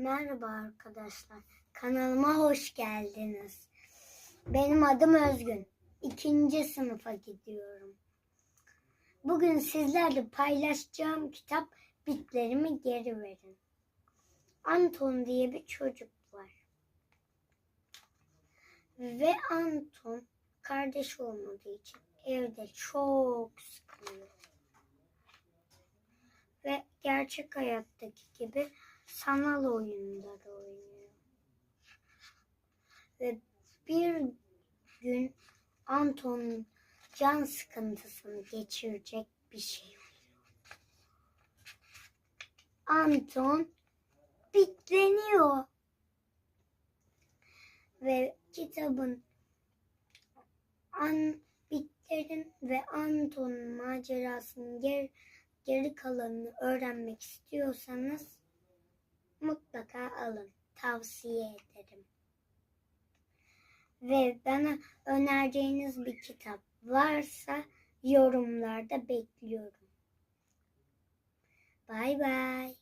Merhaba arkadaşlar. Kanalıma hoş geldiniz. Benim adım Özgün. İkinci sınıfa gidiyorum. Bugün sizlerle paylaşacağım kitap Bitlerimi Geri Verin. Anton diye bir çocuk var. Ve Anton kardeş olmadığı için evde çok sıkılıyor. Ve gerçek hayattaki gibi sanal oyunlar oynuyor. Ve bir gün Anton'un can sıkıntısını geçirecek bir şey oluyor. Anton bitleniyor. Ve kitabın An Bitlerin ve Anton'un macerasının geri, geri kalanını öğrenmek istiyorsanız mutlaka alın. Tavsiye ederim. Ve bana önereceğiniz bir kitap varsa yorumlarda bekliyorum. Bay bay.